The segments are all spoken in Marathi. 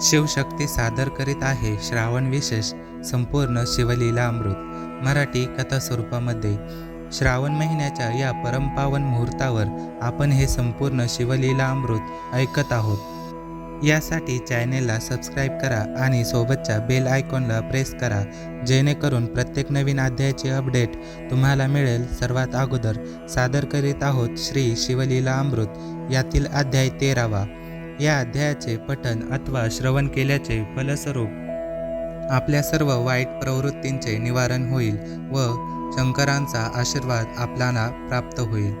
शिवशक्ती सादर करीत आहे श्रावण विशेष संपूर्ण शिवलीला अमृत. मराठी कथा स्वरूपामध्ये श्रावण महिन्याच्या या परमपावन मुहूर्तावर आपण हे संपूर्ण शिवलीला अमृत ऐकत आहोत. यासाठी चॅनेलला सबस्क्राईब करा आणि सोबतच्या बेल आयकॉनला प्रेस करा जेणेकरून प्रत्येक नवीन अध्यायाची अपडेट तुम्हाला मिळेल. सर्वात अगोदर सादर करीत आहोत श्री शिवलीला अमृत. यातील अध्याय तेरावा. या अध्यायाचे पठन अथवा श्रवण केल्याचे फलस्वरूप आपल्या सर्व वाईट प्रवृत्तींचे निवारण होईल व शंकरांचा आशीर्वाद आपल्याला प्राप्त होईल.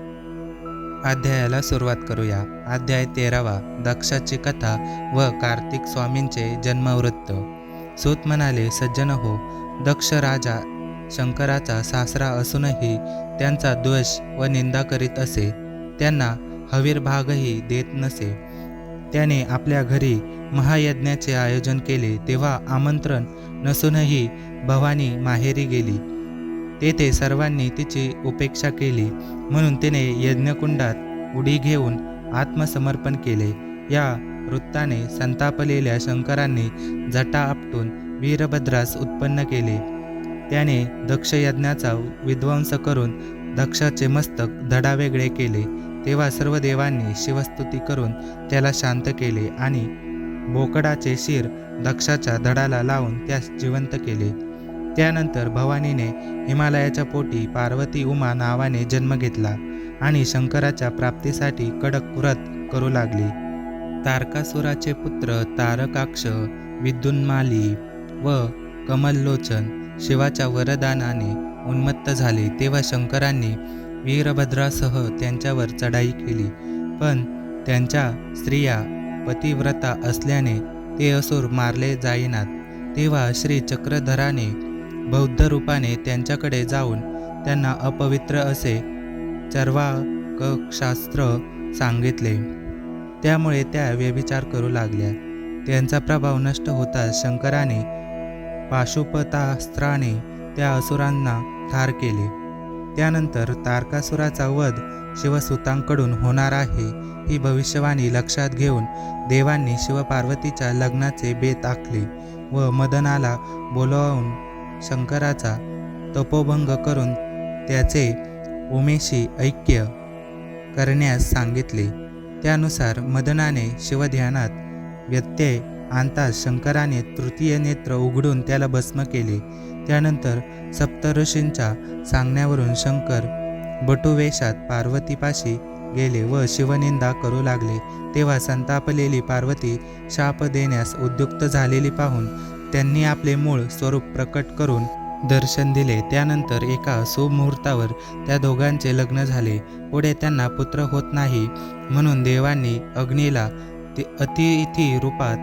अध्यायाला सुरुवात करूया. अध्याय तेरावा दक्षाची कथा व कार्तिक स्वामींचे जन्मवृत्त. सूत म्हणाले सज्जन हो दक्ष राजा शंकराचा सासरा असूनही त्यांचा द्वेष व निंदा करीत असे. त्यांना हवीरभागही देत नसे. त्याने आपल्या घरी महायज्ञाचे आयोजन केले तेव्हा आमंत्रण नसूनही भवानी माहेरी गेली. तेथे सर्वांनी तिची उपेक्षा केली. म्हणून तिने यज्ञकुंडात उडी घेऊन आत्मसमर्पण केले. या वृत्ताने संतापलेल्या शंकरांनी जटा आपटून वीरभद्रास उत्पन्न केले. त्याने दक्षयज्ञाचा विध्वंस करून दक्षाचे मस्तक धडावेगळे केले. तेव्हा सर्व देवांनी शिवस्तुती करून त्याला शांत केले आणि बोकडाचे शिर दक्षाच्या धडाला लावून त्यास जिवंत केले. त्यानंतर भवानीने हिमालयाच्या पोटी पार्वती उमा नावाने जन्म घेतला आणि शंकराच्या प्राप्तीसाठी कडक व्रत करू लागली. तारकासुराचे पुत्र तारकाक्ष विद्युन्माली व कमललोचन शिवाच्या वरदानाने उन्मत्त झाले तेव्हा शंकरांनी वीरभद्रासह त्यांच्यावर चढाई केली. पण त्यांच्या स्त्रिया पतिव्रता असल्याने ते असुर मारले जाईनात. तेव्हा श्री चक्रधराने बौद्ध रूपाने त्यांच्याकडे जाऊन त्यांना अपवित्र असे चर्वाकशास्त्र सांगितले. त्यामुळे त्या व्यभिचार करू लागल्या. त्यांचा प्रभाव नष्ट होताच शंकराने पाशुपतास्त्राने त्या असुरांना ठार केले. त्यानंतर तारकासुराचा वध शिवसुतांकडून होणार आहे ही भविष्यवाणी लक्षात घेऊन देवांनी शिवपार्वतीच्या लग्नाचे बेत आखले व मदनाला बोलावून शंकराचा तपोभंग करून त्याचे उमेशी ऐक्य करण्यास सांगितले. त्यानुसार मदनाने शिवध्यानात व्यत्यय आणताच शंकराने तृतीय नेत्र उघडून त्याला भस्म केले. त्यानंतर सप्तऋषींच्या सांगण्यावरून शंकर बटुवेशात पार्वतीपाशी गेले व शिवनिंदा करू लागले. तेव्हा संतापलेली पार्वती शाप देण्यास उद्युक्त झालेली पाहून त्यांनी आपले मूळ स्वरूप प्रकट करून दर्शन दिले. त्यानंतर एका सुमुहूर्तावर त्या दोघांचे लग्न झाले. पुढे त्यांना पुत्र होत नाही म्हणून देवांनी अग्नीला ते अतिथी रूपात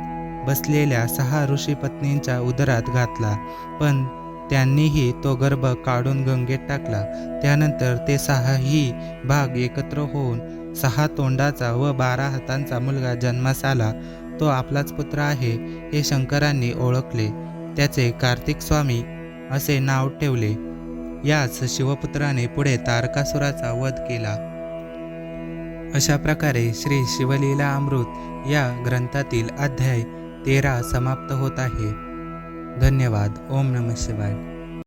बसलेल्या सहा ऋषी पत्नींच्या उदरात घातला. पण त्यांनीही तो गर्भ काढून गंगेत टाकला. त्यानंतर ते सहाही भाग एकत्र होऊन सहा तोंडाचा व बारा हातांचा मुलगा जन्मास आला. तो आपलाच पुत्र आहे हे शंकरांनी ओळखले. त्याचे कार्तिक स्वामी असे नाव ठेवले. याच शिवपुत्राने पुढे तारकासुराचा वध केला. अशा प्रकारे श्री शिवलीला अमृत या ग्रंथातील अध्याय तेरा समाप्त होत आहे. धन्यवाद. ओम नम शिवाय.